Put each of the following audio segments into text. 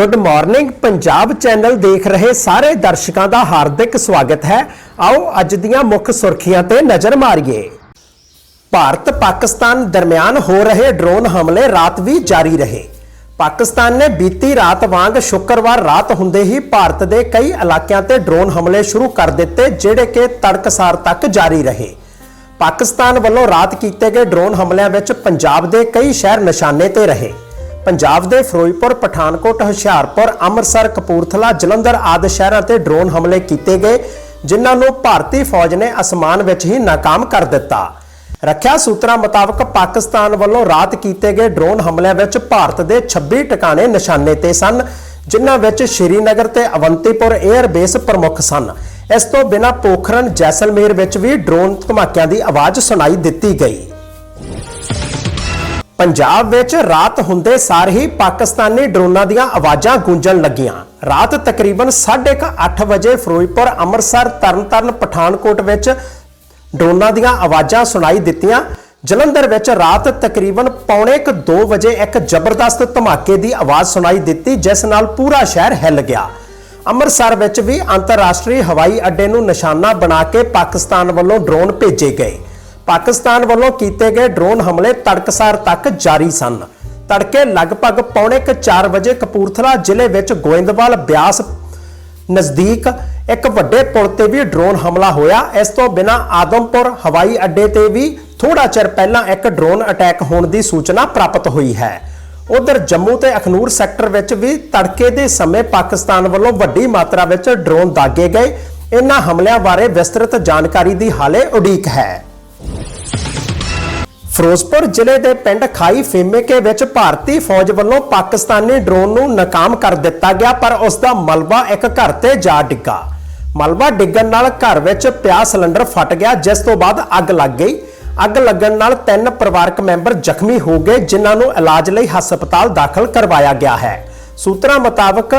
Good morning Punjab channel ਦੇਖ ਰਹੇ ਸਾਰੇ ਦਰਸ਼ਕਾਂ ਦਾ ਹਾਰਦਿਕ ਸਵਾਗਤ ਹੈ। ਆਓ ਅੱਜ ਦੀਆਂ ਮੁੱਖ ਸੁਰਖੀਆਂ ਤੇ ਨਜ਼ਰ ਮਾਰੀਏ। ਭਾਰਤ ਪਾਕਿਸਤਾਨ ਦਰਮਿਆਨ ਹੋ ਰਹੇ ਡਰੋਨ ਹਮਲੇ ਰਾਤ ਵੀ ਜਾਰੀ ਰਹੇ। ਪਾਕਿਸਤਾਨ ਨੇ ਬੀਤੀ ਰਾਤ ਵਾਂਗ ਸ਼ੁੱਕਰਵਾਰ ਰਾਤ ਹੁੰਦੇ ਹੀ ਭਾਰਤ ਦੇ ਕਈ ਇਲਾਕਿਆਂ ਤੇ ਡਰੋਨ ਹਮਲੇ ਸ਼ੁਰੂ ਕਰ ਦਿੱਤੇ, ਜਿਹੜੇ ਕਿ ਤੜਕਸਾਰ ਤੱਕ ਜਾਰੀ ਰਹੇ। ਪਾਕਿਸਤਾਨ ਵੱਲੋਂ ਰਾਤ ਕੀਤੇ ਗਏ ਡਰੋਨ ਹਮਲਿਆਂ ਵਿੱਚ ਪੰਜਾਬ ਦੇ ਕਈ ਸ਼ਹਿਰ ਨਿਸ਼ਾਨੇ ਤੇ ਰਹੇ। ਪੰਜਾਬ ਦੇ ਫਿਰੋਜ਼ਪੁਰ, ਪਠਾਨਕੋਟ, ਹੁਸ਼ਿਆਰਪੁਰ, ਅੰਮ੍ਰਿਤਸਰ, ਕਪੂਰਥਲਾ, ਜਲੰਧਰ ਆਦਿ ਸ਼ਹਿਰਾਂ ਤੇ ਡਰੋਨ ਹਮਲੇ ਕੀਤੇ ਗਏ, ਜਿਨ੍ਹਾਂ ਨੂੰ ਭਾਰਤੀ ਫੌਜ ਨੇ ਅਸਮਾਨ ਵਿੱਚ ਹੀ ਨਾਕਾਮ ਕਰ ਦਿੱਤਾ। ਰੱਖਿਆ ਸੂਤਰਾਂ ਮੁਤਾਬਕ ਪਾਕਿਸਤਾਨ ਵੱਲੋਂ ਰਾਤ ਕੀਤੇ ਗਏ ਡਰੋਨ ਹਮਲਿਆਂ ਵਿੱਚ ਭਾਰਤ ਦੇ 26 ਟਿਕਾਣੇ ਨਿਸ਼ਾਨੇ ਤੇ ਸਨ, ਜਿਨ੍ਹਾਂ ਵਿੱਚ ਸ਼੍ਰੀਨਗਰ ਤੇ ਅਵੰਤੀਪੁਰ 에ਅਰ ਬੇਸ ਪ੍ਰਮੁੱਖ ਸਨ। ਇਸ ਤੋਂ ਬਿਨਾਂ ਪੋਖਰਨ ਜੈਸਲਮੇਰ ਵਿੱਚ ਵੀ ਡਰੋਨ ਧਮਾਕਿਆਂ ਦੀ ਆਵਾਜ਼ ਸੁਣਾਈ ਦਿੱਤੀ ਗਈ। ਪੰਜਾਬ ਵਿੱਚ ਰਾਤ ਹੁੰਦੇ ਸਾਰ ਹੀ ਪਾਕਿਸਤਾਨੀ ਡਰੋਨਾਂ ਦੀਆਂ ਆਵਾਜ਼ਾਂ ਗੂੰਜਣ ਲੱਗੀਆਂ। ਰਾਤ ਤਕਰੀਬਨ 8:30 ਵਜੇ ਫਿਰੋਜ਼ਪੁਰ, ਅੰਮ੍ਰਿਤਸਰ, ਤਰਨਤਾਰਨ, ਪਠਾਨਕੋਟ ਵਿੱਚ ਡਰੋਨਾਂ ਦੀਆਂ ਆਵਾਜ਼ਾਂ ਸੁਣਾਈ ਦਿੱਤੀਆਂ। ਜਲੰਧਰ ਵਿੱਚ ਰਾਤ ਤਕਰੀਬਨ ਪੌਣੇ 2 ਵਜੇ ਇੱਕ ਜ਼ਬਰਦਸਤ ਧਮਾਕੇ ਦੀ ਆਵਾਜ਼ ਸੁਣਾਈ ਦਿੱਤੀ, ਜਿਸ ਨਾਲ ਪੂਰਾ ਸ਼ਹਿਰ ਹਿੱਲ ਗਿਆ। ਅੰਮ੍ਰਿਤਸਰ ਵਿੱਚ ਵੀ ਅੰਤਰਰਾਸ਼ਟਰੀ ਹਵਾਈ ਅੱਡੇ ਨੂੰ ਨਿਸ਼ਾਨਾ ਬਣਾ ਕੇ ਪਾਕਿਸਤਾਨ ਵੱਲੋਂ ਡਰੋਨ ਭੇਜੇ ਗਏ। ਪਾਕਿਸਤਾਨ ਵੱਲੋਂ ਕੀਤੇ ਗਏ ਡਰੋਨ ਹਮਲੇ ਤੜਕਸਾਰ ਤੱਕ ਜਾਰੀ ਸਨ। ਤੜਕੇ ਲਗਭਗ ਪੌਣੇ 4 ਵਜੇ ਕਪੂਰਥਲਾ ਜ਼ਿਲ੍ਹੇ ਵਿੱਚ ਗੋਇੰਦਵਾਲ ਬਿਆਸ ਨਜ਼ਦੀਕ ਇੱਕ ਵੱਡੇ ਪੁਲ ਤੇ ਵੀ ਡਰੋਨ ਹਮਲਾ ਹੋਇਆ। ਇਸ ਤੋਂ ਬਿਨਾਂ ਆਦਮਪੁਰ ਹਵਾਈ ਅੱਡੇ ਤੇ ਵੀ ਥੋੜਾ ਚਿਰ ਪਹਿਲਾਂ ਇੱਕ ਡਰੋਨ ਅਟੈਕ ਹੋਣ ਦੀ ਸੂਚਨਾ ਪ੍ਰਾਪਤ ਹੋਈ ਹੈ। ਉਧਰ ਜੰਮੂ ਤੇ ਅਖਨੂਰ ਸੈਕਟਰ ਵਿੱਚ ਵੀ ਤੜਕੇ ਦੇ ਸਮੇਂ ਪਾਕਿਸਤਾਨ ਵੱਲੋਂ ਵੱਡੀ ਮਾਤਰਾ ਵਿੱਚ ਡਰੋਨ ਦਾਗੇ ਗਏ। ਇਨ੍ਹਾਂ ਹਮਲਿਆਂ ਬਾਰੇ ਵਿਸਤ੍ਰਿਤ ਜਾਣਕਾਰੀ ਦੀ ਹਾਲੇ ਉਡੀਕ ਹੈ। ਫਿਰੋਜ਼ਪੁਰ ਜ਼ਿਲ੍ਹੇ ਦੇ ਪਿੰਡ ਖਾਈ ਫੇਮੇਕੇ ਵਿੱਚ ਭਾਰਤੀ ਫੌਜ ਵੱਲੋਂ ਪਾਕਿਸਤਾਨੀ ਡਰੋਨ ਨੂੰ ਨਾਕਾਮ ਕਰ ਦਿੱਤਾ ਗਿਆ, ਪਰ ਉਸ ਦਾ ਮਲਬਾ ਇੱਕ ਘਰ ਤੇ ਜਾ ਡਿੱਗਾ। ਮਲਬਾ ਡਿੱਗਣ ਨਾਲ ਘਰ ਵਿੱਚ ਪਿਆ ਸਿਲੰਡਰ ਫਟ ਗਿਆ, ਜਿਸ ਤੋਂ ਬਾਅਦ ਅੱਗ ਲੱਗ ਗਈ। ਅੱਗ ਲੱਗਣ ਨਾਲ ਤਿੰਨ ਪਰਿਵਾਰਕ ਮੈਂਬਰ ਜ਼ਖਮੀ ਹੋ ਗਏ, ਜਿਨ੍ਹਾਂ ਨੂੰ ਇਲਾਜ ਲਈ ਹਸਪਤਾਲ ਦਾਖਲ ਕਰਵਾਇਆ ਗਿਆ ਹੈ। ਸੂਤਰਾਂ ਮੁਤਾਬਕ,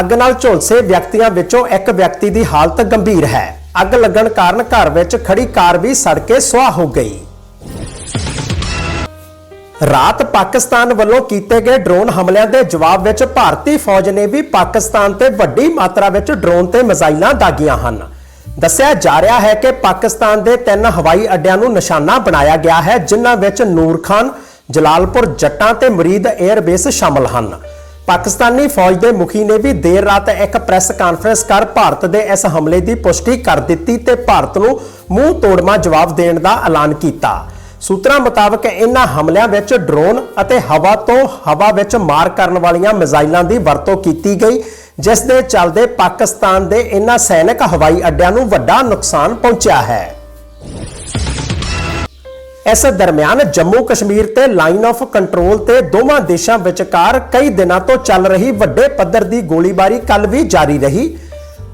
ਅੱਗ ਨਾਲ ਝੁਲਸੇ ਵਿਅਕਤੀਆਂ ਵਿੱਚੋਂ ਇੱਕ ਵਿਅਕਤੀ ਦੀ ਹਾਲਤ ਗੰਭੀਰ ਹੈ। ਅੱਗ ਲੱਗਣ ਕਾਰਨ ਘਰ ਵਿੱਚ ਖੜੀ ਕਾਰ ਵੀ ਸੜ ਕੇ ਸੁਆਹ ਹੋ ਗਈ। ਰਾਤ ਪਾਕਿਸਤਾਨ ਵੱਲੋਂ ਕੀਤੇ ਗਏ ਡਰੋਨ ਹਮਲਿਆਂ ਦੇ ਜਵਾਬ ਵਿੱਚ ਭਾਰਤੀ ਫੌਜ ਨੇ ਵੀ ਪਾਕਿਸਤਾਨ ਤੇ ਵੱਡੀ ਮਾਤਰਾ ਵਿੱਚ ਡਰੋਨ ਤੇ ਮਿਜ਼ਾਈਲਾਂ ਦਾਗੀਆਂ ਹਨ। ਦੱਸਿਆ ਜਾ ਰਿਹਾ ਹੈ ਕਿ ਪਾਕਿਸਤਾਨ ਦੇ ਤਿੰਨ ਹਵਾਈ ਅੱਡਿਆਂ ਨੂੰ ਨਿਸ਼ਾਨਾ ਬਣਾਇਆ ਗਿਆ ਹੈ, ਜਿਨ੍ਹਾਂ ਵਿੱਚ ਨੂਰ ਖਾਨ, ਜਲਾਲਪੁਰ ਜੱਟਾਂ ਤੇ ਮੁਰੀਦ 에ਅਰ ਬੇਸ ਸ਼ਾਮਲ ਹਨ। ਪਾਕਿਸਤਾਨੀ ਫੌਜ ਦੇ ਮੁਖੀ ਨੇ ਵੀ ਦੇਰ ਰਾਤ ਇੱਕ ਪ੍ਰੈਸ ਕਾਨਫਰੰਸ ਕਰ ਭਾਰਤ ਦੇ ਇਸ ਹਮਲੇ ਦੀ ਪੁਸ਼ਟੀ ਕਰ ਦਿੱਤੀ ਤੇ ਭਾਰਤ ਨੂੰ ਮੂੰਹ ਤੋੜਮਾ ਜਵਾਬ ਦੇਣ ਦਾ ਐਲਾਨ ਕੀਤਾ। ਸੂਤਰਾਂ ਮੁਤਾਬਕ ਇਹਨਾਂ ਹਮਲਿਆਂ ਵਿੱਚ ਡਰੋਨ ਅਤੇ ਹਵਾ ਤੋਂ ਹਵਾ ਵਿੱਚ ਮਾਰ ਕਰਨ ਵਾਲੀਆਂ ਮਿਜ਼ਾਈਲਾਂ ਦੀ ਵਰਤੋਂ ਕੀਤੀ ਗਈ, ਜਿਸ ਦੇ ਚੱਲਦੇ ਪਾਕਿਸਤਾਨ ਦੇ ਇਹਨਾਂ ਸੈਨਿਕ ਹਵਾਈ ਅੱਡਿਆਂ ਨੂੰ ਵੱਡਾ ਨੁਕਸਾਨ ਪਹੁੰਚਿਆ ਹੈ। ਇਸ ਦਰਮਿਆਨ ਜੰਮੂ ਕਸ਼ਮੀਰ ਤੇ ਲਾਈਨ ਆਫ ਕੰਟਰੋਲ ਤੇ ਦੋਵਾਂ ਦੇਸ਼ਾਂ ਵਿਚਕਾਰ ਕਈ ਦਿਨਾਂ ਤੋਂ ਚੱਲ ਰਹੀ ਵੱਡੇ ਪੱਧਰ ਦੀ ਗੋਲੀਬਾਰੀ ਕੱਲ ਵੀ ਜਾਰੀ ਰਹੀ।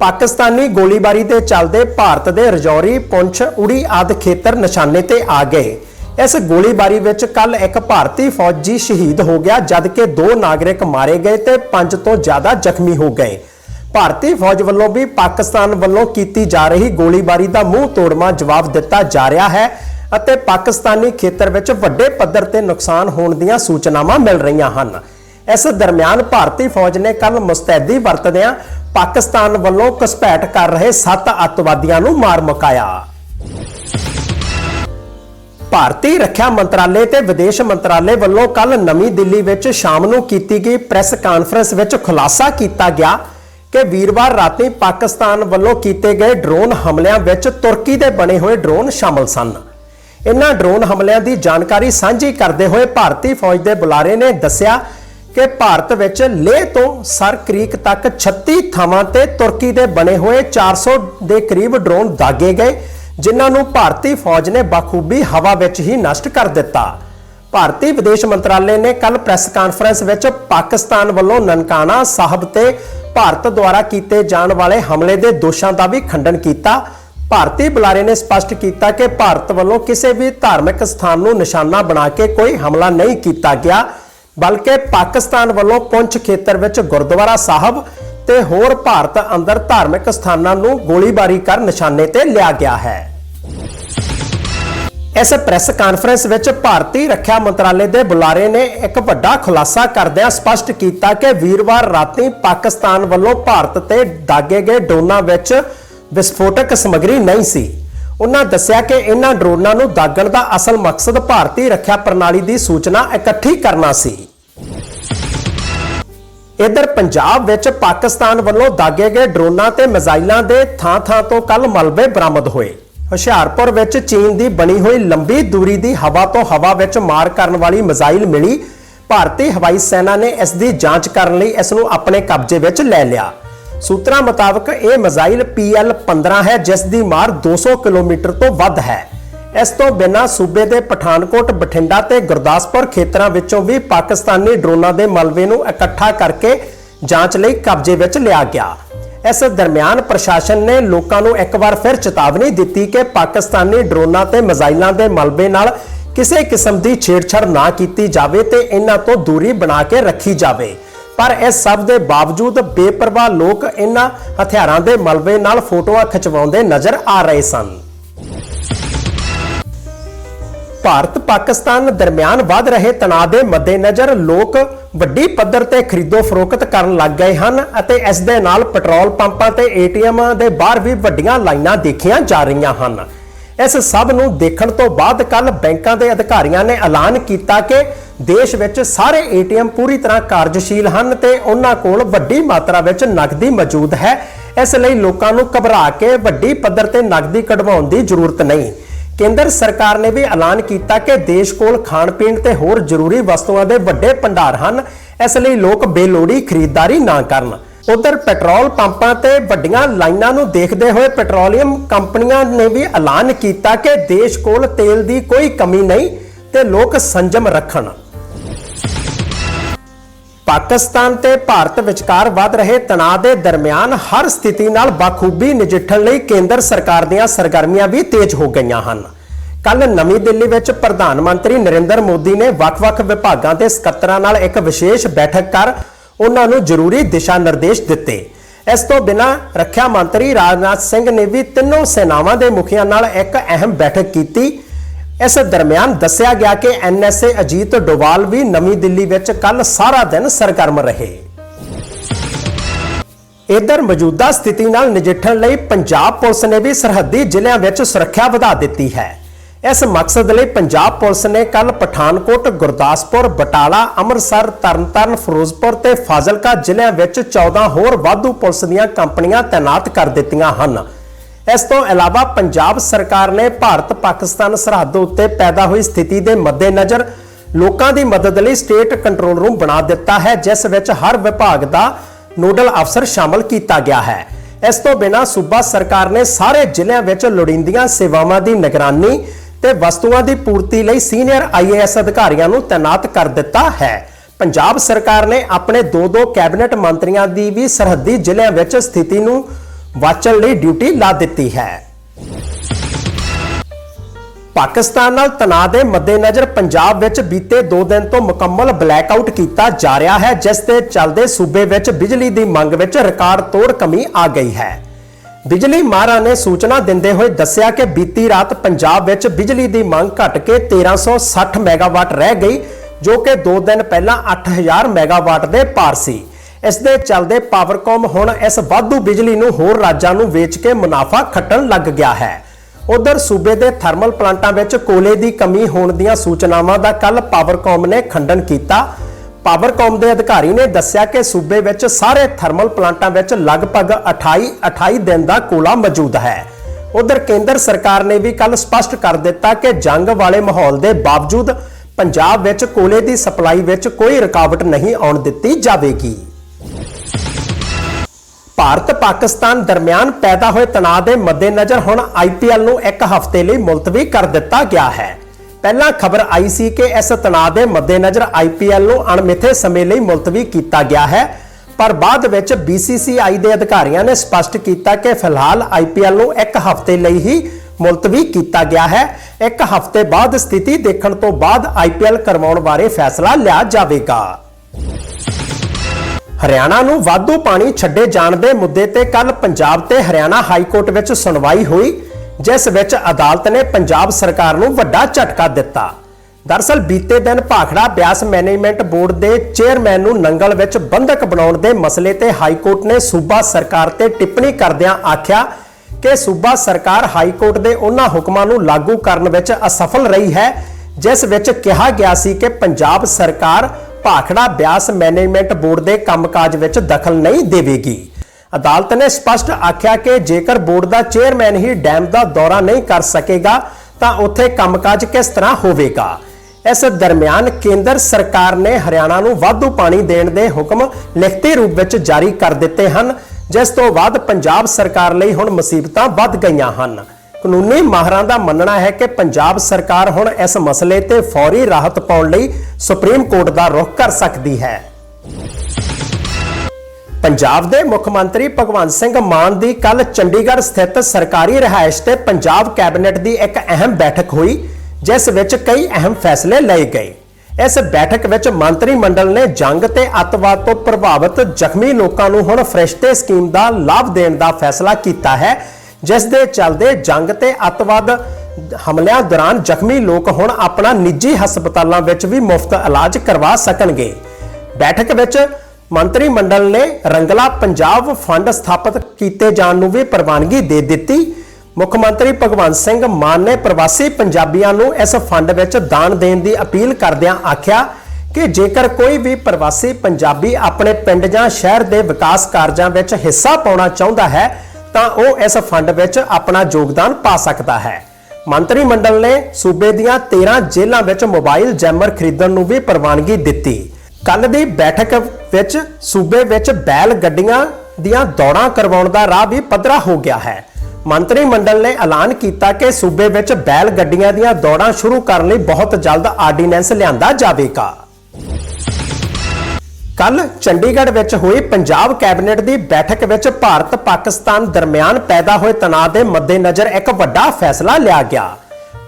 ਪਾਕਿਸਤਾਨੀ ਗੋਲੀਬਾਰੀ ਦੇ ਚੱਲਦੇ ਭਾਰਤ ਦੇ ਰਜੌਰੀ, ਪੁੰਛ, ਉੜੀ ਆਦਿ ਖੇਤਰ ਨਿਸ਼ਾਨੇ ਤੇ ਆ ਗਏ। ਇਸ ਗੋਲੀਬਾਰੀ ਵਿੱਚ ਕੱਲ ਇੱਕ ਭਾਰਤੀ ਫੌਜੀ ਸ਼ਹੀਦ ਹੋ ਗਿਆ, ਜਦਕਿ ਦੋ ਨਾਗਰਿਕ ਮਾਰੇ ਗਏ ਤੇ ਪੰਜ ਤੋਂ ਜ਼ਿਆਦਾ ਜ਼ਖਮੀ ਹੋ ਗਏ। ਭਾਰਤੀ ਫੌਜ ਵੱਲੋਂ ਵੀ ਪਾਕਿਸਤਾਨ ਵੱਲੋਂ ਕੀਤੀ ਜਾ ਰਹੀ ਗੋਲੀਬਾਰੀ ਦਾ ਮੂੰਹ ਤੋੜਮਾ ਜਵਾਬ ਦਿੱਤਾ ਜਾ ਰਿਹਾ ਹੈ ਅਤੇ ਪਾਕਿਸਤਾਨੀ ਖੇਤਰ ਵਿੱਚ ਵੱਡੇ ਪੱਧਰ ਤੇ ਨੁਕਸਾਨ ਹੋਣ ਦੀਆਂ ਸੂਚਨਾਵਾਂ ਮਿਲ ਰਹੀਆਂ ਹਨ। ਇਸ ਦਰਮਿਆਨ ਭਾਰਤੀ ਫੌਜ ਨੇ ਕੱਲ ਮੁਸਤੈਦੀ ਵਰਤਦਿਆਂ ਪਾਕਿਸਤਾਨ ਵੱਲੋਂ ਘੁਸਪੈਠ ਕਰ ਰਹੇ 7 ਅੱਤਵਾਦੀਆਂ ਨੂੰ ਮਾਰ ਮੁਕਾਇਆ। ਭਾਰਤੀ ਰੱਖਿਆ ਮੰਤਰਾਲੇ ਤੇ ਵਿਦੇਸ਼ ਮੰਤਰਾਲੇ ਵੱਲੋਂ ਕੱਲ ਨਵੀਂ ਦਿੱਲੀ ਵਿੱਚ ਸ਼ਾਮ ਨੂੰ ਕੀਤੀ ਗਈ ਪ੍ਰੈਸ ਕਾਨਫਰੰਸ ਵਿੱਚ ਖੁਲਾਸਾ ਕੀਤਾ ਗਿਆ ਕਿ ਵੀਰਵਾਰ ਰਾਤੀ ਪਾਕਿਸਤਾਨ ਵੱਲੋਂ ਕੀਤੇ ਗਏ ਡਰੋਨ ਹਮਲਿਆਂ ਵਿੱਚ ਤੁਰਕੀ ਦੇ ਬਣੇ ਹੋਏ ਡਰੋਨ ਸ਼ਾਮਲ ਸਨ। ਇਨ੍ਹਾਂ ਡਰੋਨ ਹਮਲਿਆਂ ਦੀ ਜਾਣਕਾਰੀ ਸਾਂਝੀ ਕਰਦੇ ਹੋਏ ਭਾਰਤੀ ਫੌਜ ਦੇ ਬੁਲਾਰੇ ਨੇ ਦੱਸਿਆ ਕਿ ਭਾਰਤ ਵਿੱਚ ਲੇਹ ਤੋਂ ਸਰ ਕ੍ਰੀਕ ਤੱਕ 36 ਥਾਵਾਂ ਤੇ ਤੁਰਕੀ ਦੇ ਬਣੇ ਹੋਏ 400 ਦੇ ਕਰੀਬ ਡਰੋਨ ਦਾਗੇ ਗਏ। ਜਿਨ੍ਹਾਂ ਨੂੰ ਭਾਰਤੀ ਫੌਜ ਨੇ ਬਖੂਬੀ ਹਵਾ ਵਿੱਚ ਹੀ ਨਸ਼ਟ ਕਰ ਦਿੱਤਾ। ਭਾਰਤੀ ਵਿਦੇਸ਼ ਮੰਤਰਾਲੇ ਨੇ ਕੱਲ ਪ੍ਰੈਸ ਕਾਨਫਰੰਸ ਵਿੱਚ ਪਾਕਿਸਤਾਨ ਵੱਲੋਂ ਨਨਕਾਣਾ ਸਾਹਿਬ ਤੇ ਭਾਰਤ ਦੁਆਰਾ ਕੀਤੇ ਜਾਣ ਵਾਲੇ ਹਮਲੇ ਦੇ ਦੋਸ਼ਾਂ ਦਾ ਵੀ ਖੰਡਨ ਕੀਤਾ। ਭਾਰਤੀ ਬੁਲਾਰੇ ਨੇ ਸਪਸ਼ਟ ਕੀਤਾ ਕਿ ਭਾਰਤ ਵੱਲੋਂ ਕਿਸੇ ਵੀ ਧਾਰਮਿਕ ਸਥਾਨ ਨੂੰ ਨਿਸ਼ਾਨਾ ਬਣਾ ਕੇ ਕੋਈ ਹਮਲਾ ਨਹੀਂ ਕੀਤਾ ਗਿਆ, ਬਲਕਿ ਪਾਕਿਸਤਾਨ ਵੱਲੋਂ ਪੁੰਛ ਖੇਤਰ ਵਿੱਚ ਗੁਰਦੁਆਰਾ ਸਾਹਿਬ ਤੇ ਹੋਰ ਭਾਰਤ ਅੰਦਰ ਧਾਰਮਿਕ ਸਥਾਨਾਂ ਨੂੰ ਗੋਲੀਬਾਰੀ ਕਰ ਨਿਸ਼ਾਨੇ ਤੇ ਲਿਆ ਗਿਆ ਹੈ। ਇਸ ਪ੍ਰੈਸ ਕਾਨਫਰੰਸ ਵਿੱਚ ਭਾਰਤੀ ਰੱਖਿਆ ਮੰਤਰਾਲੇ ਦੇ ਬੁਲਾਰੇ ਨੇ ਇੱਕ ਵੱਡਾ ਖੁਲਾਸਾ ਕਰਦਿਆਂ ਸਪਸ਼ਟ ਕੀਤਾ ਕਿ ਵੀਰਵਾਰ ਰਾਤੀ ਪਾਕਿਸਤਾਨ ਵੱਲੋਂ ਭਾਰਤ ਤੇ ਦਾਗੇ ਗਏ ਡਰੋਨਾਂ ਵਿੱਚ ਵਿਸਫੋਟਕ ਸਮੱਗਰੀ ਨਹੀਂ ਸੀ। ਉਹਨਾਂ ਦੱਸਿਆ ਕਿ ਇਹਨਾਂ ਡਰੋਨਾਂ ਨੂੰ ਦਾਗਣ ਦਾ ਅਸਲ ਮਕਸਦ ਭਾਰਤੀ ਰੱਖਿਆ ਪ੍ਰਣਾਲੀ ਦੀ ਸੂਚਨਾ ਇਕੱਠੀ ਕਰਨਾ ਸੀ। ਇਧਰ ਪੰਜਾਬ ਵਿੱਚ ਪਾਕਿਸਤਾਨ ਵੱਲੋਂ ਦਾਗੇ ਗਏ ਡਰੋਨਾਂ ਤੇ ਮਿਜ਼ਾਈਲਾਂ ਦੇ ਥਾਂ-ਥਾਂ ਤੋਂ ਕੱਲ ਮਲਬੇ ਬਰਾਮਦ ਹੋਏ। ਹੁਸ਼ਿਆਰਪੁਰ ਵਿੱਚ ਚੀਨ ਦੀ ਬਣੀ ਹੋਈ ਲੰਬੀ ਦੂਰੀ ਦੀ ਹਵਾ ਤੋਂ ਹਵਾ ਵਿੱਚ ਮਾਰ ਕਰਨ ਵਾਲੀ ਮਿਜ਼ਾਈਲ ਮਿਲੀ। ਭਾਰਤੀ ਹਵਾਈ ਸੈਨਾ ਨੇ ਇਸ ਦੀ ਜਾਂਚ ਕਰਨ ਲਈ ਇਸ ਨੂੰ ਆਪਣੇ ਕਬਜ਼ੇ ਵਿੱਚ ਲੈ ਲਿਆ। ਸੂਤਰਾਂ ਮੁਤਾਬਕ ਇਹ ਮਿਜ਼ਾਈਲ PL-15 ਹੈ, ਜਿਸ ਦੀ ਮਾਰ 200 ਕਿਲੋਮੀਟਰ ਤੋਂ ਵੱਧ ਹੈ। ਇਸ ਤੋਂ ਬਿਨਾਂ ਸੂਬੇ ਦੇ ਪਠਾਨਕੋਟ, ਬਠਿੰਡਾ ਤੇ ਗੁਰਦਾਸਪੁਰ ਖੇਤਰਾਂ ਵਿੱਚੋਂ ਵੀ ਪਾਕਿਸਤਾਨੀ ਡਰੋਨਾਂ ਦੇ ਮਲਬੇ ਨੂੰ ਇਕੱਠਾ ਕਰਕੇ ਜਾਂਚ ਲਈ ਕਬਜ਼ੇ ਵਿੱਚ ਲਿਆ ਗਿਆ। ਇਸ ਦਰਮਿਆਨ ਪ੍ਰਸ਼ਾਸਨ ਨੇ ਲੋਕਾਂ ਨੂੰ ਇੱਕ ਵਾਰ ਫਿਰ ਚੇਤਾਵਨੀ ਦਿੱਤੀ ਕਿ ਪਾਕਿਸਤਾਨੀ ਡਰੋਨਾਂ ਤੇ ਮਿਜ਼ਾਈਲਾਂ ਦੇ ਮਲਬੇ ਨਾਲ ਕਿਸੇ ਕਿਸਮ ਦੀ ਛੇੜਛਾੜ ਨਾ ਕੀਤੀ ਜਾਵੇ ਤੇ ਇਹਨਾਂ ਤੋਂ ਦੂਰੀ ਬਣਾ ਕੇ ਰੱਖੀ ਜਾਵੇ। ਪਰ ਇਸ ਸਭ ਦੇ ਬਾਵਜੂਦ ਬੇਪਰਵਾਹ ਲੋਕ ਇਹਨਾਂ ਹਥਿਆਰਾਂ ਦੇ ਮਲਬੇ ਨਾਲ ਫੋਟੋਆਂ ਖਿਚਵਾਉਂਦੇ ਨਜ਼ਰ ਆ ਰਹੇ ਸਨ। ਭਾਰਤ ਪਾਕਿਸਤਾਨ ਦਰਮਿਆਨ ਵੱਧ ਰਹੇ ਤਣਾਅ ਦੇ ਮੱਦੇਨਜ਼ਰ ਲੋਕ ਵੱਡੀ ਪੱਧਰ ਤੇ ਖਰੀਦੋ ਫਰੋਖਤ ਕਰਨ ਲੱਗ ਗਏ ਹਨ ਅਤੇ ਇਸ ਦੇ ਨਾਲ ਪੈਟਰੋਲ ਪੰਪਾਂ ਤੇ ਏਟੀਐਮ ਦੇ ਬਾਹਰ ਵੀ ਵੱਡੀਆਂ ਲਾਈਨਾਂ ਦੇਖੀਆਂ ਜਾ ਰਹੀਆਂ ਹਨ। ਇਸ ਸਭ ਨੂੰ ਦੇਖਣ ਤੋਂ ਬਾਅਦ ਕੱਲ ਬੈਂਕਾਂ ਦੇ ਅਧਿਕਾਰੀਆਂ ਨੇ ਐਲਾਨ ਕੀਤਾ ਕਿ ਦੇਸ਼ ਵਿੱਚ ਸਾਰੇ ਏਟੀਐਮ ਪੂਰੀ ਤਰ੍ਹਾਂ ਕਾਰਜਸ਼ੀਲ ਹਨ ਤੇ ਉਹਨਾਂ ਕੋਲ ਵੱਡੀ ਮਾਤਰਾ ਵਿੱਚ ਨਕਦੀ ਮੌਜੂਦ ਹੈ। ਇਸ ਲਈ ਲੋਕਾਂ ਨੂੰ ਘਬਰਾ ਕੇ ਵੱਡੀ ਪੱਧਰ ਤੇ ਨਕਦੀ ਕਢਵਾਉਣ ਦੀ ਜ਼ਰੂਰਤ ਨਹੀਂ। ਕੇਂਦਰ ਸਰਕਾਰ ਨੇ ਵੀ ਐਲਾਨ ਕੀਤਾ ਕਿ ਦੇਸ਼ ਕੋਲ ਖਾਣ ਪੀਣ ਤੇ ਹੋਰ ਜ਼ਰੂਰੀ ਵਸਤੂਆਂ ਦੇ ਵੱਡੇ ਭੰਡਾਰ ਹਨ। ਇਸ ਲਈ ਲੋਕ ਬੇਲੋੜੀ ਖਰੀਦਦਾਰੀ ਨਾ ਕਰਨ। ਉਧਰ ਪੈਟਰੋਲ ਪੰਪਾਂ ਤੇ ਵੱਡੀਆਂ ਲਾਈਨਾਂ ਨੂੰ ਦੇਖਦੇ ਹੋਏ ਪੈਟਰੋਲੀਅਮ ਕੰਪਨੀਆਂ ਨੇ ਵੀ ਐਲਾਨ ਕੀਤਾ ਕਿ ਦੇਸ਼ ਕੋਲ ਤੇਲ ਦੀ ਕੋਈ ਕਮੀ ਨਹੀਂ ਤੇ ਲੋਕ ਸੰਜਮ ਰੱਖਣ। ਪਾਕਿਸਤਾਨ ਤੇ ਭਾਰਤ ਵਿਚਕਾਰ ਵੱਧ ਰਹੇ ਤਣਾਅ ਦੇ ਦਰਮਿਆਨ ਹਰ ਸਥਿਤੀ ਨਾਲ ਬਾਖੂਬੀ ਨਜਿੱਠਣ ਲਈ ਕੇਂਦਰ ਸਰਕਾਰ ਦੀਆਂ ਸਰਗਰਮੀਆਂ ਵੀ ਤੇਜ਼ ਹੋ ਗਈਆਂ ਹਨ। ਕੱਲ ਨਵੀਂ ਦਿੱਲੀ ਵਿੱਚ ਪ੍ਰਧਾਨ ਮੰਤਰੀ ਨਰਿੰਦਰ ਮੋਦੀ ਨੇ ਵੱਖ-ਵੱਖ ਵਿਭਾਗਾਂ ਦੇ ਸਕੱਤਰਾਂ ਨਾਲ ਇੱਕ ਵਿਸ਼ੇਸ਼ ਬੈਠਕ ਕਰ ਉਹਨਾਂ ਨੂੰ ਜ਼ਰੂਰੀ ਦਿਸ਼ਾ ਨਿਰਦੇਸ਼ ਦਿੱਤੇ। ਇਸ ਤੋਂ ਬਿਨਾਂ ਰੱਖਿਆ ਮੰਤਰੀ ਰਾਜਨਾਥ ਸਿੰਘ ਨੇ ਵੀ ਤਿੰਨੋਂ ਸੈਨਾਵਾਂ ਦੇ ਮੁਖੀਆਂ ਨਾਲ ਇੱਕ ਅਹਿਮ ਬੈਠਕ ਕੀਤੀ। ਇਸ ਦਰਮਿਆਨ ਦੱਸਿਆ ਗਿਆ ਕਿ ਐਨਐਸਏ ਅਜੀਤ ਡੋਵਾਲ ਵੀ ਨਵੀਂ ਦਿੱਲੀ ਵਿੱਚ ਕੱਲ ਸਾਰਾ ਦਿਨ ਸਰਗਰਮ ਰਹੇ। ਇਧਰ ਮੌਜੂਦਾ ਸਥਿਤੀ ਨਾਲ ਨਜਿੱਠਣ ਲਈ ਪੰਜਾਬ ਪੁਲਿਸ ਨੇ ਵੀ ਸਰਹੱਦੀ ਜ਼ਿਲ੍ਹਿਆਂ ਵਿੱਚ ਸੁਰੱਖਿਆ ਵਧਾ ਦਿੱਤੀ ਹੈ। ਇਸ ਮਕਸਦ ਲਈ ਪੰਜਾਬ ਪੁਲਿਸ ਨੇ ਕੱਲ ਪਠਾਨਕੋਟ, ਗੁਰਦਾਸਪੁਰ, ਬਟਾਲਾ, ਅੰਮ੍ਰਿਤਸਰ, ਤਰਨਤਾਰਨ, ਫਿਰੋਜ਼ਪੁਰ ਤੇ ਫਾਜ਼ਿਲਕਾ ਜ਼ਿਲ੍ਹਿਆਂ ਵਿੱਚ 14 ਹੋਰ ਵਾਧੂ ਪੁਲਿਸ ਦੀਆਂ ਕੰਪਨੀਆਂ ਤਾਇਨਾਤ ਕਰ ਦਿੱਤੀਆਂ ਹਨ। ਇਸ ਤੋਂ ਇਲਾਵਾ ਪੰਜਾਬ ਸਰਕਾਰ ਨੇ ਭਾਰਤ ਪਾਕਿਸਤਾਨ ਸਰਹੱਦ ਉੱਤੇ ਪੈਦਾ ਹੋਈ ਸਥਿਤੀ ਦੇ ਮੱਦੇਨਜ਼ਰ ਲੋਕਾਂ ਦੀ ਮਦਦ ਲਈ ਸਟੇਟ ਕੰਟਰੋਲ ਰੂਮ ਬਣਾ ਦਿੱਤਾ ਹੈ, ਜਿਸ ਵਿੱਚ ਹਰ ਵਿਭਾਗ ਦਾ ਨੋਡਲ ਅਫਸਰ ਸ਼ਾਮਲ ਕੀਤਾ ਗਿਆ ਹੈ। ਇਸ ਤੋਂ ਬਿਨਾਂ ਸੂਬਾ ਸਰਕਾਰ ਨੇ ਸਾਰੇ ਜ਼ਿਲ੍ਹਿਆਂ ਵਿੱਚ ਲੋੜੀਂਦੀਆਂ ਸੇਵਾਵਾਂ ਦੀ ਨਿਗਰਾਨੀ ਤੇ ਵਸਤੂਆਂ ਦੀ ਪੂਰਤੀ ਲਈ ਸੀਨੀਅਰ ਆਈਏਐਸ ਅਧਿਕਾਰੀਆਂ ਨੂੰ ਤਾਇਨਾਤ ਕਰ ਦਿੱਤਾ ਹੈ। ਪੰਜਾਬ ਸਰਕਾਰ ਨੇ ਆਪਣੇ ਦੋ ਦੋ ਕੈਬਨਿਟ ਮੰਤਰੀਆਂ ਦੀ ਵੀ ਸਰਹੱਦੀ ਜ਼ਿਲ੍ਹਿਆਂ ਵਿੱਚ ਸਥਿਤੀ ਨੂੰ ਵਾਚਣ ਲਈ ਡਿਊਟੀ ਲਾ ਦਿੱਤੀ ਹੈ। ਪਾਕਿਸਤਾਨ ਨਾਲ ਤਣਾਅ ਦੇ ਮੱਦੇਨਜ਼ਰ ਪੰਜਾਬ ਵਿੱਚ ਬੀਤੇ 2 ਦਿਨ ਤੋਂ ਮੁਕੰਮਲ ਬਲੈਕਆਊਟ ਕੀਤਾ ਜਾ ਰਿਹਾ ਹੈ, ਜਿਸ ਦੇ ਚੱਲਦੇ ਸੂਬੇ ਵਿੱਚ ਬਿਜਲੀ ਦੀ ਮੰਗ ਵਿੱਚ ਰਿਕਾਰਡ ਤੋੜ ਕਮੀ ਆ ਗਈ ਹੈ। ਬਿਜਲੀ ਮਾਹਰਾਂ ਨੇ ਸੂਚਨਾ ਦਿੰਦੇ ਹੋਏ ਦੱਸਿਆ ਕਿ ਬੀਤੀ ਰਾਤ ਪੰਜਾਬ ਵਿੱਚ ਬਿਜਲੀ ਦੀ ਮੰਗ ਘਟ ਕੇ 1360 ਮੈਗਾਵਾਟ ਰਹਿ ਗਈ, ਜੋ ਕਿ 2 ਦਿਨ ਪਹਿਲਾਂ 8000 ਮੈਗਾਵਾਟ ਦੇ ਪਾਰ ਸੀ। ਇਸ ਦੇ ਚੱਲਦੇ ਪਾਵਰਕਾਮ ਹੁਣ ਇਸ ਵਾਧੂ ਬਿਜਲੀ ਨੂੰ ਹੋਰ ਰਾਜਾਂ ਨੂੰ ਵੇਚ ਕੇ ਮੁਨਾਫਾ ਖੱਟਣ ਲੱਗ ਗਿਆ ਹੈ। ਉਧਰ ਸੂਬੇ ਦੇ ਥਰਮਲ ਪਲਾਂਟਾਂ ਵਿੱਚ ਕੋਲੇ ਦੀ ਕਮੀ ਹੋਣ ਦੀਆਂ ਸੂਚਨਾਵਾਂ ਦਾ ਕੱਲ ਪਾਵਰਕਾਮ ਨੇ ਖੰਡਨ ਕੀਤਾ। ਪਾਵਰਕਾਮ ਦੇ ਅਧਿਕਾਰੀ ਨੇ ਦੱਸਿਆ ਕਿ ਸੂਬੇ ਵਿੱਚ ਸਾਰੇ ਥਰਮਲ ਪਲਾਂਟਾਂ ਵਿੱਚ ਲਗਭਗ 28 28 ਦਿਨ ਦਾ ਕੋਲਾ ਮੌਜੂਦ ਹੈ। ਉਧਰ ਕੇਂਦਰ ਸਰਕਾਰ ਨੇ ਵੀ ਕੱਲ ਸਪਸ਼ਟ ਕਰ ਦਿੱਤਾ ਕਿ ਜੰਗ ਵਾਲੇ ਮਾਹੌਲ ਦੇ ਬਾਵਜੂਦ ਪੰਜਾਬ ਵਿੱਚ ਕੋਲੇ ਦੀ ਸਪਲਾਈ ਵਿੱਚ ਕੋਈ ਰੁਕਾਵਟ ਨਹੀਂ ਆਉਣ ਦਿੱਤੀ ਜਾਵੇਗੀ। ਭਾਰਤ ਪਾਕਿਸਤਾਨ ਦਰਮਿਆਨ ਪੈਦਾ ਹੋਏ ਤਣਾਅ ਦੇ ਮੱਦੇਨਜ਼ਰ ਹੁਣ ਆਈਪੀਐਲ ਨੂੰ ਇੱਕ ਹਫ਼ਤੇ ਲਈ ਮੁਲਤਵੀ ਕਰ ਦਿੱਤਾ ਗਿਆ ਹੈ। ਪਹਿਲਾਂ ਖਬਰ ਆਈ ਸੀ ਕਿ ਇਸ ਤਣਾਅ ਦੇ ਮੱਦੇਨਜ਼ਰ ਆਈਪੀਐਲ ਨੂੰ ਅਣਮਿੱਥੇ ਸਮੇਂ ਲਈ ਮੁਲਤਵੀ ਕੀਤਾ ਗਿਆ ਹੈ, ਪਰ ਬਾਅਦ ਵਿੱਚ BCCI ਦੇ ਅਧਿਕਾਰੀਆਂ ਨੇ ਸਪਸ਼ਟ ਕੀਤਾ ਕਿ ਫਿਲਹਾਲ ਆਈਪੀਐਲ ਨੂੰ ਇੱਕ ਹਫ਼ਤੇ ਲਈ ਹੀ ਮੁਲਤਵੀ ਕੀਤਾ ਗਿਆ ਹੈ। ਇੱਕ ਹਫ਼ਤੇ ਬਾਅਦ ਸਥਿਤੀ ਦੇਖਣ ਤੋਂ ਬਾਅਦ ਆਈਪੀਐਲ ਕਰਵਾਉਣ ਬਾਰੇ ਫੈਸਲਾ ਲਿਆ ਜਾਵੇਗਾ। ਹਰਿਆਣਾ ਨੂੰ ਵਾਧੂ ਪਾਣੀ ਛੱਡੇ ਜਾਣ ਦੇ ਮੁੱਦੇ ਤੇ ਕੱਲ ਪੰਜਾਬ ਤੇ ਹਰਿਆਣਾ ਹਾਈ ਕੋਰਟ ਵਿੱਚ ਸੁਣਵਾਈ ਹੋਈ, ਜਿਸ ਵਿੱਚ ਅਦਾਲਤ ਨੇ ਪੰਜਾਬ ਸਰਕਾਰ ਨੂੰ ਵੱਡਾ ਝਟਕਾ ਦਿੱਤਾ। ਦਰਸਲ ਬੀਤੇ ਦਿਨ ਭਾਖੜਾ ਬਿਆਸ ਮੈਨੇਜਮੈਂਟ ਬੋਰਡ ਦੇ ਚੇਅਰਮੈਨ ਨੂੰ ਨੰਗਲ ਵਿੱਚ ਬੰਧਕ ਬਣਾਉਣ ਦੇ ਮਸਲੇ ਤੇ ਹਾਈ ਕੋਰਟ ਨੇ ਸੂਬਾ ਸਰਕਾਰ ਤੇ ਟਿੱਪਣੀ ਕਰਦਿਆਂ ਆਖਿਆ ਕਿ ਸੂਬਾ ਸਰਕਾਰ ਹਾਈ ਕੋਰਟ ਦੇ ਉਹਨਾਂ ਹੁਕਮਾਂ ਨੂੰ ਲਾਗੂ ਕਰਨ ਵਿੱਚ ਅਸਫਲ ਰਹੀ ਹੈ, ਜਿਸ ਵਿੱਚ ਕਿਹਾ ਗਿਆ ਸੀ ਕਿ ਪੰਜਾਬ ਸਰਕਾਰ ਭਾਖੜਾ ਬਿਆਸ ਮੈਨੇਜਮੈਂਟ ਬੋਰਡ ਦੇ ਕੰਮਕਾਜ ਵਿੱਚ ਦਖਲ ਨਹੀਂ ਦੇਵੇਗੀ। ਅਦਾਲਤ ਨੇ ਸਪਸ਼ਟ ਆਖਿਆ ਕਿ ਜੇਕਰ ਬੋਰਡ ਦਾ ਚੇਅਰਮੈਨ ਹੀ ਡੈਮ ਦਾ ਦੌਰਾ ਨਹੀਂ ਕਰ ਸਕੇਗਾ, ਤਾਂ ਉੱਥੇ ਕੰਮਕਾਜ ਕਿਸ ਤਰ੍ਹਾਂ ਹੋਵੇਗਾ? ਇਸ ਦਰਮਿਆਨ ਕੇਂਦਰ ਸਰਕਾਰ ਨੇ ਹਰਿਆਣਾ ਨੂੰ ਵਾਧੂ ਪਾਣੀ ਦੇਣ ਦੇ ਹੁਕਮ ਲਿਖਤੀ ਰੂਪ ਵਿੱਚ ਜਾਰੀ ਕਰ ਦਿੱਤੇ ਹਨ, ਜਿਸ ਤੋਂ ਬਾਅਦ ਪੰਜਾਬ ਸਰਕਾਰ ਲਈ ਹੁਣ ਮੁਸੀਬਤਾਂ ਵੱਧ ਗਈਆਂ ਹਨ। ਕਾਨੂੰਨੀ ਮਾਹਰਾਂ ਦਾ ਮੰਨਣਾ ਹੈ ਕਿ ਪੰਜਾਬ ਸਰਕਾਰ ਹੁਣ ਇਸ ਮਸਲੇ ਤੇ ਫੌਰੀ ਰਾਹਤ ਪਾਉਣ ਲਈ ਸੁਪਰੀਮ ਕੋਰਟ ਦਾ ਰੁਖ ਕਰ ਸਕਦੀ ਹੈ। ਪੰਜਾਬ ਦੇ ਮੁੱਖ ਮੰਤਰੀ ਭਗਵੰਤ ਸਿੰਘ ਮਾਨ ਦੀ ਕੱਲ ਚੰਡੀਗੜ੍ਹ ਸਥਿਤ ਸਰਕਾਰੀ ਰਿਹਾਇਸ਼ ਤੇ ਪੰਜਾਬ ਕੈਬਨਿਟ ਦੀ ਇੱਕ ਅਹਿਮ ਬੈਠਕ ਹੋਈ, ਜਿਸ ਵਿੱਚ ਕਈ ਅਹਿਮ ਫੈਸਲੇ ਲਏ ਗਏ। ਇਸ ਬੈਠਕ ਵਿੱਚ ਮੰਤਰੀ ਮੰਡਲ ਨੇ ਜੰਗ ਤੇ ਅੱਤਵਾਦ ਤੋਂ ਪ੍ਰਭਾਵਿਤ ਜ਼ਖਮੀ ਲੋਕਾਂ ਨੂੰ ਹੁਣ ਫਰਿਸ਼ਤੇ ਸਕੀਮ ਦਾ ਲਾਭ ਦੇਣ ਦਾ ਫੈਸਲਾ ਕੀਤਾ ਹੈ ਜਿਸ ਦੇ ਚੱਲਦੇ ਜੰਗ ਤੇ ਅੱਤਵਾਦ ਹਮਲਿਆਂ ਦੌਰਾਨ ਜ਼ਖਮੀ ਲੋਕ ਹੁਣ ਆਪਣਾ ਨਿੱਜੀ ਹਸਪਤਾਲਾਂ ਵਿੱਚ ਵੀ ਮੁਫਤ ਇਲਾਜ ਕਰਵਾ ਸਕਣਗੇ। ਬੈਠਕ ਵਿੱਚ ਮੰਤਰੀ ਮੰਡਲ ਨੇ ਰੰਗਲਾ ਪੰਜਾਬ ਫੰਡ ਸਥਾਪਿਤ ਕੀਤੇ ਜਾਣ ਨੂੰ ਵੀ ਪ੍ਰਵਾਨਗੀ ਦੇ ਦਿੱਤੀ। ਮੁੱਖ ਮੰਤਰੀ ਭਗਵੰਤ ਸਿੰਘ ਮਾਨ ਨੇ ਪ੍ਰਵਾਸੀ ਪੰਜਾਬੀਆਂ ਨੂੰ ਇਸ ਫੰਡ ਵਿੱਚ ਦਾਨ ਦੇਣ ਦੀ ਅਪੀਲ ਕਰਦਿਆਂ ਆਖਿਆ ਕਿ ਜੇਕਰ ਕੋਈ ਵੀ ਪ੍ਰਵਾਸੀ ਪੰਜਾਬੀ ਆਪਣੇ ਪਿੰਡ ਜਾਂ ਸ਼ਹਿਰ ਦੇ ਵਿਕਾਸ ਕਾਰਜਾਂ ਵਿੱਚ ਹਿੱਸਾ ਪਾਉਣਾ ਚਾਹੁੰਦਾ ਹੈ ਤਾਂ ਉਹ ਇਸ ਫੰਡ ਵਿੱਚ ਆਪਣਾ ਯੋਗਦਾਨ ਪਾ ਸਕਦਾ ਹੈ। ਮੰਤਰੀ ਮੰਡਲ ਨੇ ਸੂਬੇ ਦੀਆਂ 13 ਜੇਲ੍ਹਾਂ ਵਿੱਚ ਮੋਬਾਈਲ ਜੈਮਰ ਖਰੀਦਣ ਨੂੰ ਵੀ ਪ੍ਰਵਾਨਗੀ ਦਿੱਤੀ। ਕੱਲ ਦੀ ਬੈਠਕ ਵਿੱਚ ਸੂਬੇ ਵਿੱਚ ਬੈਲ ਗੱਡੀਆਂ ਦੀਆਂ ਦੌੜਾਂ ਕਰਵਾਉਣ ਦਾ ਰਾਹ ਵੀ ਪੱਧਰਾ ਹੋ ਗਿਆ ਹੈ। ਮੰਤਰੀ ਮੰਡਲ ਨੇ ਐਲਾਨ ਕੀਤਾ ਕਿ ਸੂਬੇ ਵਿੱਚ ਬੈਲ ਗੱਡੀਆਂ ਦੀਆਂ ਦੌੜਾਂ ਸ਼ੁਰੂ ਕਰਨ ਲਈ ਬਹੁਤ ਜਲਦ ਆਰਡੀਨੈਂਸ ਲਿਆਂਦਾ ਜਾਵੇਗਾ। ਕੱਲ ਚੰਡੀਗੜ੍ਹ ਵਿੱਚ ਹੋਈ ਪੰਜਾਬ ਕੈਬਨਿਟ ਦੀ ਬੈਠਕ ਵਿੱਚ ਭਾਰਤ ਪਾਕਿਸਤਾਨ ਦਰਮਿਆਨ ਪੈਦਾ ਹੋਏ ਤਣਾਅ ਦੇ ਮੱਦੇਨਜ਼ਰ ਇੱਕ ਵੱਡਾ ਫੈਸਲਾ ਲਿਆ ਗਿਆ।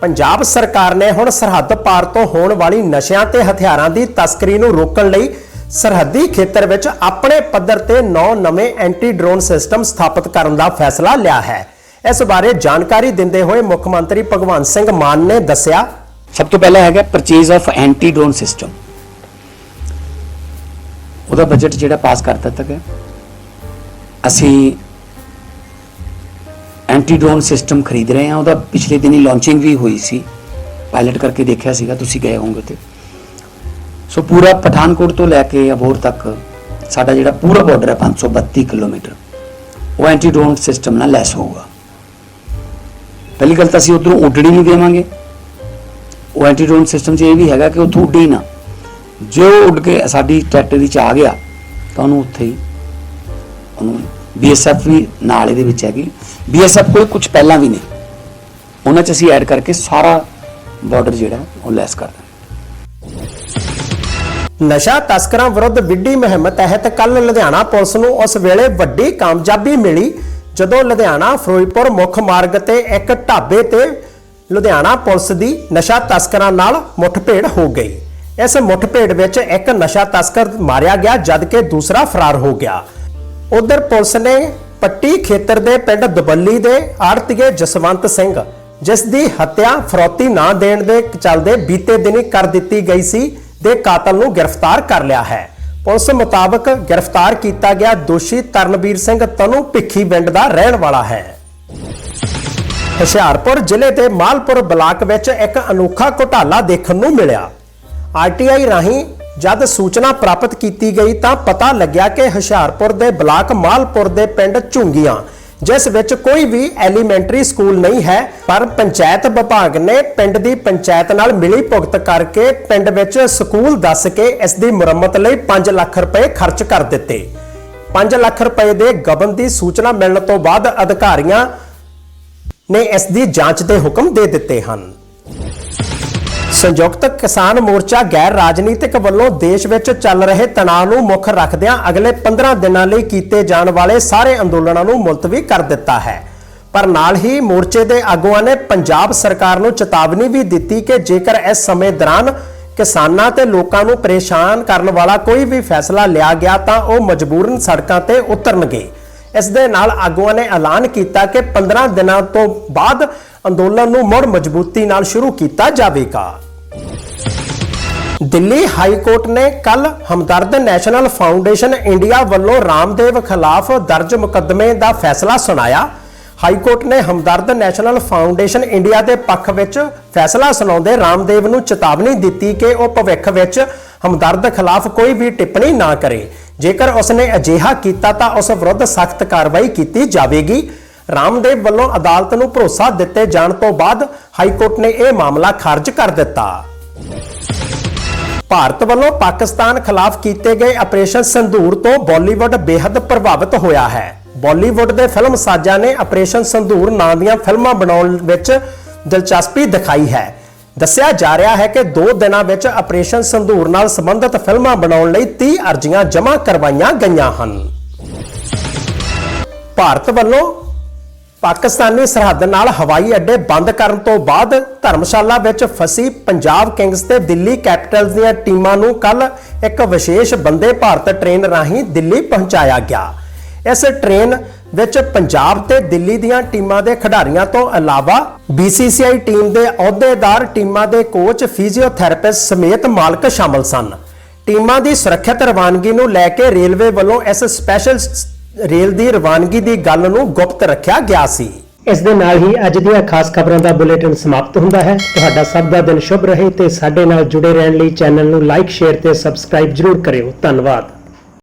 ਪੰਜਾਬ ਸਰਕਾਰ ਨੇ ਹੁਣ ਸਰਹੱਦ ਪਾਰ ਤੋਂ ਹੋਣ ਵਾਲੀ ਨਸ਼ਿਆਂ ਤੇ ਹਥਿਆਰਾਂ ਦੀ ਤਸਕਰੀ ਨੂੰ ਰੋਕਣ ਲਈ ਸਰਹੱਦੀ ਖੇਤਰ ਵਿੱਚ ਆਪਣੇ ਪੱਧਰ ਤੇ 9 ਨਵੇਂ ਐਂਟੀ ਡਰੋਨ ਸਿਸਟਮ ਸਥਾਪਿਤ ਕਰਨ ਦਾ ਫੈਸਲਾ ਲਿਆ ਹੈ। ਇਸ ਬਾਰੇ ਜਾਣਕਾਰੀ ਦਿੰਦੇ ਹੋਏ ਮੁੱਖ ਮੰਤਰੀ ਭਗਵੰਤ ਸਿੰਘ ਮਾਨ ਨੇ ਦੱਸਿਆ ਸਭ ਤੋਂ ਪਹਿਲਾਂ ਹੈਗਾ purchase of anti drone system ਉਹਦਾ ਬਜਟ ਜਿਹੜਾ ਪਾਸ ਕਰ ਦਿੱਤਾ ਗਿਆ। ਅਸੀਂ ਐਂਟੀ ਡਰੋਨ ਸਿਸਟਮ ਖਰੀਦ ਰਹੇ ਹਾਂ। ਉਹਦਾ ਪਿਛਲੇ ਦਿਨੀ ਲਾਂਚਿੰਗ ਵੀ ਹੋਈ ਸੀ। ਪਾਇਲਟ ਕਰਕੇ ਦੇਖਿਆ ਸੀਗਾ, ਤੁਸੀਂ ਗਏ ਹੋਵੋਗੇ ਤੇ ਸੋ ਪੂਰਾ ਪਠਾਨਕੋਟ ਤੋਂ ਲੈ ਕੇ ਅਬੋਰ ਤੱਕ ਸਾਡਾ ਜਿਹੜਾ ਪੂਰਾ ਬਾਰਡਰ ਹੈ 532 ਕਿਲੋਮੀਟਰ। ਉਹ ਐਂਟੀ ਡਰੋਨ ਸਿਸਟਮ ਨਾਲ ਲੈਸ ਹੋਊਗਾ। ਪਹਿਲੀ ਗੱਲ ਤਾਂ ਅਸੀਂ ਉਧਰੋਂ ਉੱਡਣੀ ਨਹੀਂ ਦੇਵਾਂਗੇ। ਉਹ ਐਂਟੀ ਡਰੋਨ ਸਿਸਟਮ 'ਚ ਇਹ ਵੀ ਹੈਗਾ ਕਿ ਉੱਥੋਂ ਉੱਡੇ ਹੀ ਨਾ। ਜੇ ਉਹ ਉੱਡ ਕੇ ਸਾਡੀ ਟਰੈਕਟਰੀ 'ਚ ਆ ਗਿਆ, ਤਾਂ ਉਹਨੂੰ ਉੱਥੇ ਹੀ ਉਹਨੂੰ ਬੀਐਸਐਫ ਵੀ ਨਾਲ ਇਹਦੇ ਵਿੱਚ ਹੈਗੀ। ਬੀਐਸਐਫ ਕੋਲ ਕੁਝ ਪਹਿਲਾਂ ਵੀ ਨੇ। ਉਹਨਾਂ 'ਚ ਅਸੀਂ ਐਡ ਕਰਕੇ ਸਾਰਾ ਬਾਰਡਰ ਜਿਹੜਾ, ਉਹ ਲੈਸ ਕਰ ਦਾਂਗੇ ਨਸ਼ਾ ਤਸਕਰਾਂ ਵਿਰੁੱਧ ਵਿੱਢੀ ਮੁਹਿੰਮ ਤਹਿਤ ਕੱਲ ਲੁਧਿਆਣਾ ਪੁਲਿਸ ਨੂੰ ਉਸ ਵੇਲੇ ਵੱਡੀ ਕਾਮਯਾਬੀ ਮਿਲੀ, ਜਦੋਂ ਲੁਧਿਆਣਾ, ਫਿਰੋਜ਼ਪੁਰ ਮੁੱਖ ਮਾਰਗ ਤੇ ਇੱਕ ਢਾਬੇ ਤੇ ਲੁਧਿਆਣਾ ਪੁਲਿਸ ਦੀ ਨਸ਼ਾ ਤਸਕਰਾਂ ਨਾਲ ਮੁੱਠਭੇੜ ਹੋ ਗਈ। ਇਸ ਮੁੱਠਭੇੜ ਵਿੱਚ ਇੱਕ ਨਸ਼ਾ ਤਸਕਰ ਮਾਰਿਆ ਗਿਆ ਜਦਕਿ ਦੂਸਰਾ ਫਰਾਰ ਹੋ ਗਿਆ। ਉਧਰ ਪੁਲਿਸ ਨੇ ਪੱਟੀ ਖੇਤਰ ਦੇ ਪਿੰਡ ਦਬੱਲੀ ਦੇ ਆੜਤੀਏ ਜਸਵੰਤ ਸਿੰਘ, ਜਿਸ ਦੀ ਹੱਤਿਆ ਫਰੋਤੀ ਨਾ ਦੇਣ ਦੇ ਚੱਲਦੇ ਬੀਤੇ ਦਿਨੀ ਕਰ ਦਿੱਤੀ ਗਈ ਸੀ, ਦੇ ਕਾਤਲ ਨੂੰ ਗ੍ਰਿਫਤਾਰ ਕਰ ਲਿਆ ਹੈ। ਪੁਲਿਸ ਮੁਤਾਬਕ ਗ੍ਰਿਫਤਾਰ ਕੀਤਾ ਗਿਆ ਦੋਸ਼ੀ ਤਰਨਵੀਰ ਸਿੰਘ ਤਨੂ ਭਿੱਖੀ ਪਿੰਡ ਦਾ ਰਹਿਣ ਵਾਲਾ ਹੈ। ਹੁਸ਼ਿਆਰਪੁਰ ਜ਼ਿਲ੍ਹੇ ਦੇ ਮਾਲਪੁਰ ਬਲਾਕ ਵਿੱਚ ਇੱਕ ਅਨੋਖਾ ਘੁਟਾਲਾ ਦੇਖਣ ਨੂੰ ਮਿਲਿਆ। ਆਰਟੀਆਈ ਰਾਹੀਂ ਜਦ ਸੂਚਨਾ ਪ੍ਰਾਪਤ ਕੀਤੀ ਗਈ ਤਾਂ ਪਤਾ ਲੱਗਿਆ ਕਿ ਹੁਸ਼ਿਆਰਪੁਰ ਦੇ ਬਲਾਕ ਮਾਲਪੁਰ ਦੇ ਪਿੰਡ ਝੁੰਗੀਆਂ, ਜਿਸ ਵਿੱਚ ਕੋਈ ਵੀ ਐਲੀਮੈਂਟਰੀ ਸਕੂਲ ਨਹੀਂ ਹੈ, ਪਰ ਪੰਚਾਇਤ ਵਿਭਾਗ ਨੇ ਪਿੰਡ ਦੀ ਪੰਚਾਇਤ ਨਾਲ ਮਿਲੀ ਭੁਗਤ ਕਰਕੇ ਪਿੰਡ ਵਿੱਚ ਸਕੂਲ ਦੱਸ ਕੇ ਇਸ ਦੀ ਮੁਰੰਮਤ ਲਈ 5 ਲੱਖ ਰੁਪਏ ਖਰਚ ਕਰ ਦਿੱਤੇ। 5 ਲੱਖ ਰੁਪਏ ਦੇ ਗਬਨ ਦੀ ਸੂਚਨਾ ਮਿਲਣ ਤੋਂ ਬਾਅਦ ਅਧਿਕਾਰੀਆਂ ਨੇ ਇਸ ਦੀ ਜਾਂਚ ਦੇ ਹੁਕਮ ਦੇ ਦਿੱਤੇ ਹਨ। ਸੰਯੁਕਤ ਕਿਸਾਨ ਮੋਰਚਾ ਗੈਰ ਰਾਜਨੀਤਿਕ ਵੱਲੋਂ ਦੇਸ਼ ਵਿੱਚ ਚੱਲ ਰਹੇ ਤਣਾਅ ਨੂੰ ਮੁੱਖ ਰੱਖਦਿਆਂ ਅਗਲੇ 15 ਦਿਨਾਂ ਲਈ ਕੀਤੇ ਜਾਣ ਵਾਲੇ ਸਾਰੇ ਅੰਦੋਲਨਾਂ ਨੂੰ ਮੁਲਤਵੀ ਕਰ ਦਿੱਤਾ ਹੈ। ਪਰ ਨਾਲ ਹੀ ਮੋਰਚੇ ਦੇ ਆਗੂਆਂ ਨੇ ਪੰਜਾਬ ਸਰਕਾਰ ਨੂੰ ਚੇਤਾਵਨੀ ਵੀ ਦਿੱਤੀ ਕਿ ਜੇਕਰ ਇਸ ਸਮੇਂ ਦੌਰਾਨ ਕਿਸਾਨਾਂ ਤੇ ਲੋਕਾਂ ਨੂੰ ਪਰੇਸ਼ਾਨ ਕਰਨ ਵਾਲਾ ਕੋਈ ਵੀ ਫੈਸਲਾ ਲਿਆ ਗਿਆ ਤਾਂ ਉਹ ਮਜਬੂਰਨ ਸੜਕਾਂ ਤੇ ਉਤਰਨਗੇ। ਇਸ ਦੇ ਨਾਲ ਆਗੂਆਂ ਨੇ ਐਲਾਨ ਕੀਤਾ ਕਿ 15 ਦਿਨਾਂ ਤੋਂ ਬਾਅਦ ਅੰਦੋਲਨ ਨੂੰ ਮੁੜ ਮਜ਼ਬੂਤੀ ਨਾਲ ਸ਼ੁਰੂ ਕੀਤਾ ਜਾਵੇਗਾ। ਦਿੱਲੀ ਹਾਈ ਕੋਰਟ ਨੇ ਕੱਲ ਹਮਦਰਦ ਨੈਸ਼ਨਲ ਫਾਊਂਡੇਸ਼ਨ ਇੰਡੀਆ ਵੱਲੋਂ ਰਾਮਦੇਵ ਖਿਲਾਫ ਦਰਜ ਮੁਕੱਦਮੇ ਦਾ ਫੈਸਲਾ ਸੁਣਾਇਆ। ਹਾਈ ਕੋਰਟ ਨੇ ਹਮਦਰਦ ਨੈਸ਼ਨਲ ਫਾਊਂਡੇਸ਼ਨ ਇੰਡੀਆ ਦੇ ਪੱਖ ਵਿੱਚ ਫੈਸਲਾ ਸੁਣਾਉਂਦੇ ਰਾਮਦੇਵ ਨੂੰ ਚੇਤਾਵਨੀ ਦਿੱਤੀ ਕਿ ਉਹ ਭਵਿੱਖ ਵਿੱਚ ਹਮਦਰਦ ਖਿਲਾਫ ਕੋਈ ਵੀ ਟਿੱਪਣੀ ਨਾ ਕਰੇ। ਜੇਕਰ ਉਸਨੇ ਅਜਿਹਾ ਕੀਤਾ ਤਾਂ ਉਸ ਵਿਰੁੱਧ ਸਖਤ ਕਾਰਵਾਈ ਕੀਤੀ ਜਾਵੇਗੀ। ਰਾਮਦੇਵ ਵੱਲੋਂ ਅਦਾਲਤ ਨੂੰ ਭਰੋਸਾ ਦਿੱਤੇ ਜਾਣ ਤੋਂ ਬਾਅਦ ਹਾਈ ਕੋਰਟ ਨੇ ਇਹ ਮਾਮਲਾ ਖਾਰਜ ਕਰ ਦਿੱਤਾ। ਭਾਰਤ ਵੱਲੋਂ ਪਾਕਿਸਤਾਨ ਖਿਲਾਫ ਕੀਤੇ ਗਏ ਆਪਰੇਸ਼ਨ ਸੰਧੂਰ ਤੋਂ ਬਾਲੀਵੁੱਡ ਬੇहद ਪ੍ਰਭਾਵਿਤ ਹੋਇਆ ਹੈ। ਬਾਲੀਵੁੱਡ ਦੇ ਫਿਲਮ ਸਾਜ਼ਾਂ ਨੇ ਆਪਰੇਸ਼ਨ ਸੰਧੂਰ ਨਾਂ ਦੀਆਂ ਫਿਲਮਾਂ ਬਣਾਉਣ ਵਿੱਚ ਦਿਲਚਸਪੀ ਦਿਖਾਈ ਹੈ। ਦੱਸਿਆ ਜਾ ਰਿਹਾ ਹੈ ਕਿ 2 ਦਿਨਾਂ ਵਿੱਚ ਆਪਰੇਸ਼ਨ ਸੰਧੂਰ ਨਾਲ ਸੰਬੰਧਿਤ ਫਿਲਮਾਂ ਬਣਾਉਣ ਲਈ 30 ਅਰਜ਼ੀਆਂ ਜਮ੍ਹਾਂ ਕਰਵਾਈਆਂ ਗਈਆਂ ਹਨ। ਭਾਰਤ ਵੱਲੋਂ ਪਾਕਿਸਤਾਨੀ ਸਰਹੱਦ ਨਾਲ ਹਵਾਈ ਅੱਡੇ ਬੰਦ ਕਰਨ ਤੋਂ ਬਾਅਦ ਧਰਮਸ਼ਾਲਾ ਵਿੱਚ ਫਸੀ ਪੰਜਾਬ ਕਿੰਗਸ ਤੇ ਦਿੱਲੀ ਕੈਪੀਟਲਸ ਦੀਆਂ ਟੀਮਾਂ ਨੂੰ ਕੱਲ ਇੱਕ ਵਿਸ਼ੇਸ਼ ਬੰਦੇ ਭਾਰਤ ਟ੍ਰੇਨ ਰਾਹੀਂ ਦਿੱਲੀ ਪਹੁੰਚਾਇਆ ਗਿਆ। ਇਸ ਟ੍ਰੇਨ ਵਿੱਚ ਪੰਜਾਬ ਤੇ ਦਿੱਲੀ ਦੀਆਂ ਟੀਮਾਂ ਦੇ ਖਿਡਾਰੀਆਂ ਤੋਂ ਇਲਾਵਾ BCCI ਟੀਮ ਦੇ ਅਹੁਦੇਦਾਰ, ਟੀਮਾਂ ਦੇ ਕੋਚ, ਫਿਜ਼ੀਓਥੈਰੇਪਿਸਟ ਸਮੇਤ ਮਾਲਕ ਸ਼ਾਮਲ ਸਨ। ਟੀਮਾਂ ਦੀ ਸੁਰੱਖਿਅਤ ਰਵਾਨਗੀ ਨੂੰ ਲੈ ਕੇ ਰੇਲਵੇ ਵੱਲੋਂ ਇਸ ਸਪੈਸ਼ਲ ਰੇਲ ਦੀ ਰਵਾਨਗੀ ਦੀ ਗੱਲ ਨੂੰ ਗੁਪਤ ਰੱਖਿਆ ਗਿਆ ਸੀ। ਇਸ ਦੇ ਨਾਲ ਹੀ ਅੱਜ ਦੀਆਂ ਖਾਸ ਖਬਰਾਂ ਦਾ ਬੁਲੇਟਿਨ ਸਮਾਪਤ ਹੁੰਦਾ ਹੈ। ਤੁਹਾਡਾ ਸਭ ਦਾ ਦਿਨ ਸ਼ੁਭ ਰਹੇ ਤੇ ਸਾਡੇ ਨਾਲ ਜੁੜੇ ਰਹਿਣ ਲਈ ਚੈਨਲ ਨੂੰ ਲਾਈਕ, ਸ਼ੇਅਰ ਤੇ ਸਬਸਕ੍ਰਾਈਬ ਜਰੂਰ ਕਰਿਓ। ਧੰਨਵਾਦ।